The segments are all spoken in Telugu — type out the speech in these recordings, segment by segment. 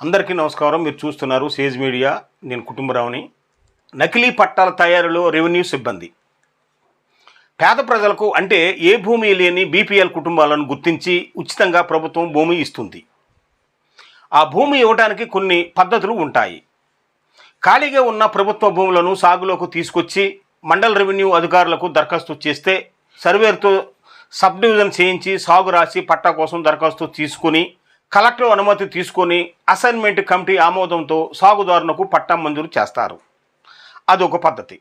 అందరికీ నమస్కారం. మీరు చూస్తున్నారు సేజ్ మీడియా. నేను కుటుంబరావుని. నకిలీ పట్టాల తయారీలో రెవెన్యూ సిబ్బంది. పేద ప్రజలకు అంటే ఏ భూమి లేని బీపీఎల్ కుటుంబాలను గుర్తించి ఉచితంగా ప్రభుత్వం భూమి ఇస్తుంది. ఆ భూమి ఇవ్వడానికి కొన్ని పద్ధతులు ఉంటాయి. ఖాళీగా ఉన్న ప్రభుత్వ భూములను సాగులోకి తీసుకొచ్చి మండల రెవెన్యూ అధికారులకు దరఖాస్తు చేస్తే సర్వేర్తో సబ్ డివిజన్ చేయించి సాగు రాసి పట్టా కోసం దరఖాస్తు తీసుకుని కలెక్టర్ అనుమతి తీసుకొని అసైన్మెంట్ కమిటీ ఆమోదంతో సాగుదారులకు పట్టా మంజూరు చేస్తారు. అదొక పద్ధతి.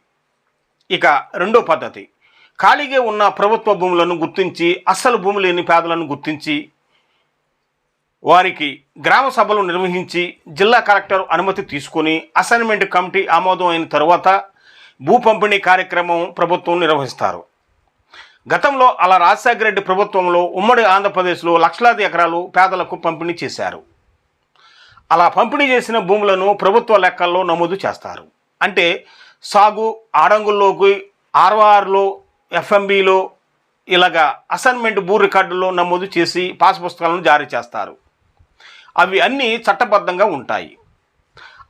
ఇక రెండో పద్ధతి. ఖాళీగా ఉన్న ప్రభుత్వ భూములను గుర్తించి అస్సలు భూమి లేని పేదలను గుర్తించి వారికి గ్రామ సభలు నిర్వహించి జిల్లా కలెక్టర్ అనుమతి తీసుకొని అసైన్మెంట్ కమిటీ ఆమోదం అయిన తర్వాత భూ పంపిణీ కార్యక్రమం ప్రభుత్వం నిర్వహిస్తారు. గతంలో అలా రాజశేఖర రెడ్డి ప్రభుత్వంలో ఉమ్మడి ఆంధ్రప్రదేశ్లో లక్షలాది ఎకరాలు పేదలకు పంపిణీ చేశారు. అలా పంపిణీ చేసిన భూములను ప్రభుత్వ లెక్కల్లో నమోదు చేస్తారు. అంటే సాగు ఆడంగుల్లోకి ఆర్ఓఆర్లో ఎఫ్ఎంబిలో ఇలాగా అసైన్మెంట్ భూ రికార్డుల్లో నమోదు చేసి పాస్ పుస్తకాలను జారీ చేస్తారు. అవి అన్నీ చట్టబద్ధంగా ఉంటాయి.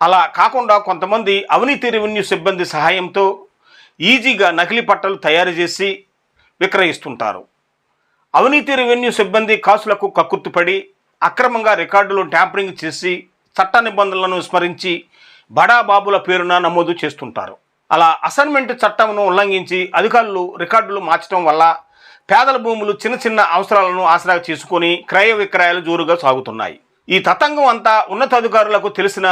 అలా కాకుండా కొంతమంది అవినీతి రెవెన్యూ సిబ్బంది సహాయంతో ఈజీగా నకిలీ పట్టాలు తయారు చేసి విక్రయిస్తుంటారు. అవినీతి రెవెన్యూ సిబ్బంది కాసులకు కక్కుర్తిపడి అక్రమంగా రికార్డులు ట్యాంపరింగ్ చేసి చట్ట నిబంధనలను స్మరించి బడాబాబుల పేరున నమోదు చేస్తుంటారు. అలా అసైన్మెంట్ చట్టంను ఉల్లంఘించి అధికారులు రికార్డులు మార్చడం వల్ల పేదల భూములు చిన్న చిన్న అవసరాలను ఆసరా చేసుకొని క్రయ విక్రయాలు జోరుగా సాగుతున్నాయి. ఈ తతంగం అంతా ఉన్నతాధికారులకు తెలిసిన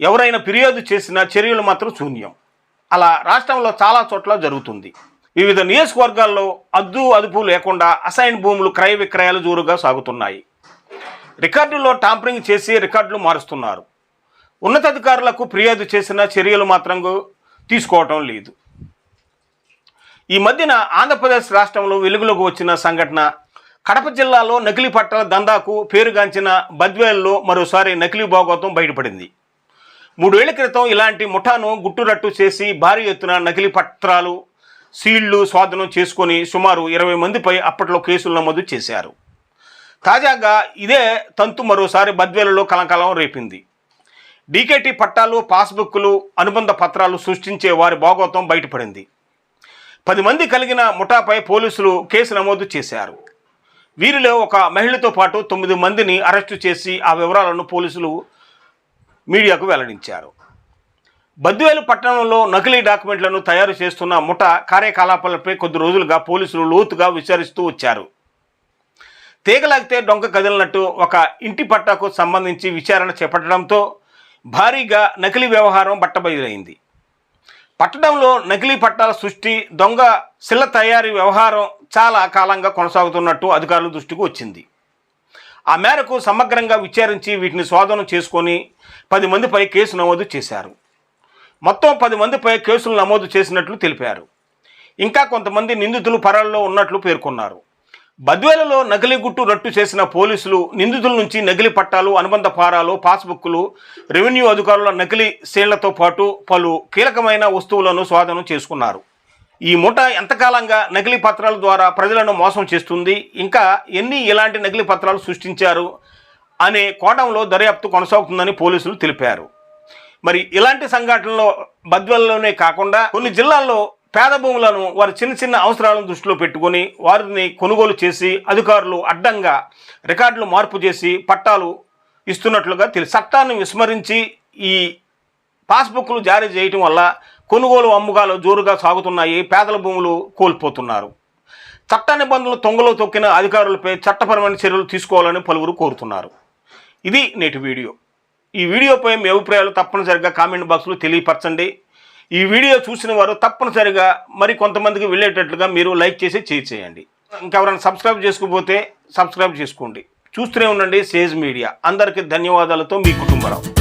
ఎవరైనా ఫిర్యాదు చేసిన చర్యలు మాత్రం శూన్యం. అలా రాష్ట్రంలో చాలా చోట్ల జరుగుతుంది. వివిధ నియోజకవర్గాల్లో అద్దు అదుపు లేకుండా అసైన్ భూములు క్రయ విక్రయాలు జోరుగా సాగుతున్నాయి. రికార్డుల్లో టాంపరింగ్ చేసి రికార్డులు మారుస్తున్నారు. ఉన్నతాధికారులకు ఫిర్యాదు చేసిన చర్యలు మాత్రం తీసుకోవటం లేదు. ఈ మధ్యన ఆంధ్రప్రదేశ్ రాష్ట్రంలో వెలుగులోకి వచ్చిన సంఘటన కడప జిల్లాలో నకిలీ పట్టాల దందాకు పేరుగాంచిన బద్వేల్లో మరోసారి నకిలీ భాగవతం బయటపడింది. మూడేళ్ళ క్రితం ఇలాంటి ముఠాను గుట్టురట్టు చేసి భారీ ఎత్తున నకిలీ పత్రాలు సీళ్ళు స్వాధీనం చేసుకొని సుమారు ఇరవై మందిపై అప్పట్లో కేసులు నమోదు చేశారు. తాజాగా ఇదే తంతు మరోసారి బద్వేలలో కలకలం రేపింది. డీకేటీ పట్టాలు పాస్బుక్లు అనుబంధ పత్రాలు సృష్టించే వారి భాగోతం బయటపడింది. పది మంది కలిగిన ముఠాపై పోలీసులు కేసు నమోదు చేశారు. వీరిలో ఒక మహిళతో పాటు తొమ్మిది మందిని అరెస్టు చేసి ఆ వివరాలను పోలీసులు మీడియాకు వెల్లడించారు. బద్వేలు పట్టణంలో నకిలీ డాక్యుమెంట్లను తయారు చేస్తున్న ముఠ కార్యకలాపాలపై కొద్ది రోజులుగా పోలీసులు లోతుగా విచారిస్తూ వచ్చారు. తీగలాగితే డొంక కదిలినట్టు ఒక ఇంటి పట్టాకు సంబంధించి విచారణ చేపట్టడంతో భారీగా నకిలీ వ్యవహారం బట్టబయలైంది. పట్టణంలో నకిలీ పట్టాల సృష్టి దొంగ శిల్ల తయారీ వ్యవహారం చాలా కాలంగా కొనసాగుతున్నట్టు అధికారుల దృష్టికి వచ్చింది. ఆ మేరకు సమగ్రంగా విచారించి వీటిని స్వాధీనం చేసుకొని పది మందిపై కేసు నమోదు చేశారు. మొత్తం పది మందిపై కేసులు నమోదు చేసినట్లు తెలిపారు. ఇంకా కొంతమంది నిందితులు పరాల్లో ఉన్నట్లు పేర్కొన్నారు. బద్వేలలో నకిలీ గుట్టు రట్టు చేసిన పోలీసులు నిందితుల నుంచి నకిలీ పట్టాలు అనుబంధ ఫారాలు పాస్బుక్లు రెవెన్యూ అధికారుల నకిలీ సీళ్ళతో పాటు పలు కీలకమైన వస్తువులను స్వాధీనం చేసుకున్నారు. ఈ ముఠ ఎంతకాలంగా నకిలీ పత్రాల ద్వారా ప్రజలను మోసం చేస్తుంది? ఇంకా ఎన్ని ఇలాంటి నకిలీ పత్రాలు సృష్టించారు? అనే కోణంలో దర్యాప్తు కొనసాగుతుందని పోలీసులు తెలిపారు. మరి ఇలాంటి సంఘటనలో బద్వెల్లోనే కాకుండా కొన్ని జిల్లాల్లో పేద భూములను వారి చిన్న చిన్న అవసరాలను దృష్టిలో పెట్టుకొని వారిని కొనుగోలు చేసి అధికారులు అడ్డంగా రికార్డులు మార్పు చేసి పట్టాలు ఇస్తున్నట్లుగా తెలిసి. చట్టాన్ని విస్మరించి ఈ పాస్బుక్లు జారీ చేయటం వల్ల కొనుగోలు అమ్మకాలు జోరుగా సాగుతున్నాయి పేదల భూములు కోల్పోతున్నారు. చట్ట నిబంధనలు తొంగలో తొక్కిన అధికారులపై చట్టపరమైన చర్యలు తీసుకోవాలని పలువురు కోరుతున్నారు. ఇది నేటి వీడియో. ఈ వీడియోపై మీ అభిప్రాయాలు తప్పనిసరిగా కామెంట్ బాక్స్లో తెలియపరచండి. ఈ వీడియో చూసిన వారు తప్పనిసరిగా మరి కొంతమందికి వెళ్ళేటట్లుగా మీరు లైక్ చేసి చేయండి. ఇంకెవరైనా సబ్స్క్రైబ్ చేసుకోకపోతే సబ్స్క్రైబ్ చేసుకోండి. చూస్తూనే ఉండండి సేజ్ మీడియా. అందరికీ ధన్యవాదాలతో మీ కుటుంబరావు.